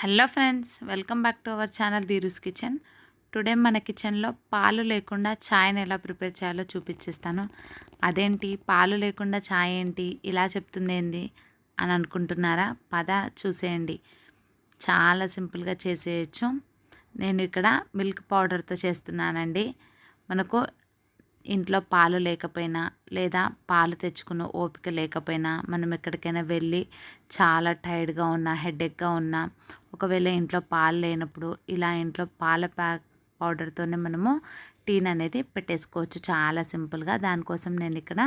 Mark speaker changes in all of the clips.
Speaker 1: Hello friends welcome back to our channel Dheeru's kitchen. Today మన కిచెన్లో పాలు లేకుండా ఛాయ్ని ఎలా ప్రిపేర్ చేయాలో చూపించేస్తాను అదేంటి పాలు లేకుండా ఛాయ్ ఏంటి ఇలా చెప్తుంది ఏంది అని అనుకుంటున్నారా? పద చూసేయండి. చాలా సింపుల్గా చేసేయచ్చు. నేను ఇక్కడ మిల్క్ పౌడర్తో చేస్తున్నానండి. మనకు ఇంట్లో పాలు లేకపోయినా లేదా పాలు తెచ్చుకున్న ఓపిక లేకపోయినా మనం ఎక్కడికైనా వెళ్ళి చాలా టైర్డ్గా ఉన్నా హెడేక్గా ఉన్నా ఒకవేళ ఇంట్లో పాలు లేనప్పుడు ఇలా ఇంట్లో పాల ప్యాక్ పౌడర్తోనే మనము టీన్ అనేది పెట్టేసుకోవచ్చు. చాలా సింపుల్గా దానికోసం నేను ఇక్కడ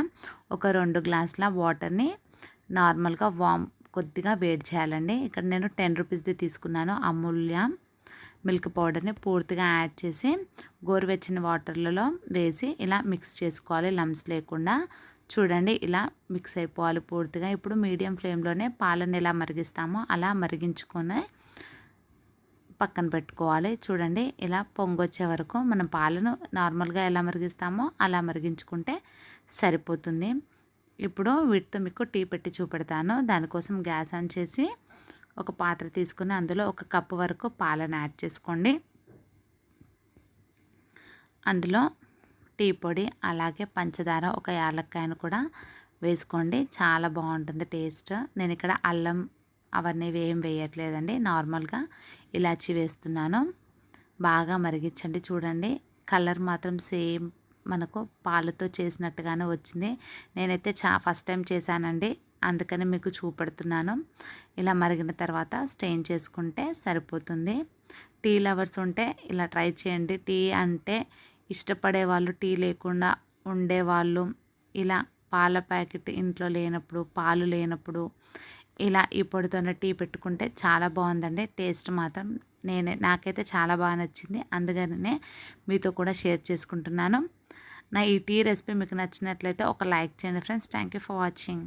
Speaker 1: ఒక రెండు గ్లాసుల వాటర్ని నార్మల్గా వామ్ కొద్దిగా వేడి చేయాలండి. ఇక్కడ నేను టెన్ రూపీస్ది తీసుకున్నాను. అమూల్య మిల్క్ పౌడర్ని పూర్తిగా యాడ్ చేసి గోరువెచ్చని వాటర్లలో వేసి ఇలా మిక్స్ చేసుకోవాలి లమ్స్ లేకుండా. చూడండి ఇలా మిక్స్ అయిపోవాలి పూర్తిగా. ఇప్పుడు మీడియం ఫ్లేమ్లోనే పాలను ఎలా మరిగిస్తామో అలా మరిగించుకొని పక్కన పెట్టుకోవాలి. చూడండి ఇలా పొంగొచ్చే వరకు మనం పాలను నార్మల్గా ఎలా మరిగిస్తామో అలా మరిగించుకుంటే సరిపోతుంది. ఇప్పుడు వీటితో మీకు టీ పెట్టి చూపెడతాను. దానికోసం గ్యాస్ ఆన్ చేసి ఒక పాత్ర తీసుకుని అందులో ఒక కప్పు వరకు పాలను యాడ్ చేసుకోండి. అందులో టీ పొడి అలాగే పంచదార ఒక యాలక్కాయను కూడా వేసుకోండి. చాలా బాగుంటుంది టేస్ట్. నేను ఇక్కడ అల్లం అవన్నీ ఏం వేయట్లేదండి. నార్మల్గా ఇలాచి వేస్తున్నాను. బాగా మరిగించండి. చూడండి కలర్ మాత్రం సేమ్ మనకు పాలతో చేసినట్టుగానే వచ్చింది. నేనైతే చా ఫస్ట్ టైం చేశానండి. అందుకని మీకు చూపెడుతున్నాను. ఇలా మరిగిన తర్వాత స్టెయిన్ చేసుకుంటే సరిపోతుంది. టీ లవర్స్ ఉంటే ఇలా ట్రై చేయండి. టీ అంటే ఇష్టపడే వాళ్ళు టీ లేకుండా ఉండేవాళ్ళు ఇలా పాల ప్యాకెట్ ఇంట్లో లేనప్పుడు పాలు లేనప్పుడు ఇలా ఈ పొడితోనే టీ పెట్టుకుంటే చాలా బాగుందండి. టేస్ట్ మాత్రం నేనే నాకైతే చాలా బాగా నచ్చింది. అందుకనే మీతో కూడా షేర్ చేసుకుంటున్నాను. నా ఈ టీ రెసిపీ మీకు నచ్చినట్లయితే ఒక లైక్ చేయండి friends. Thank you for watching.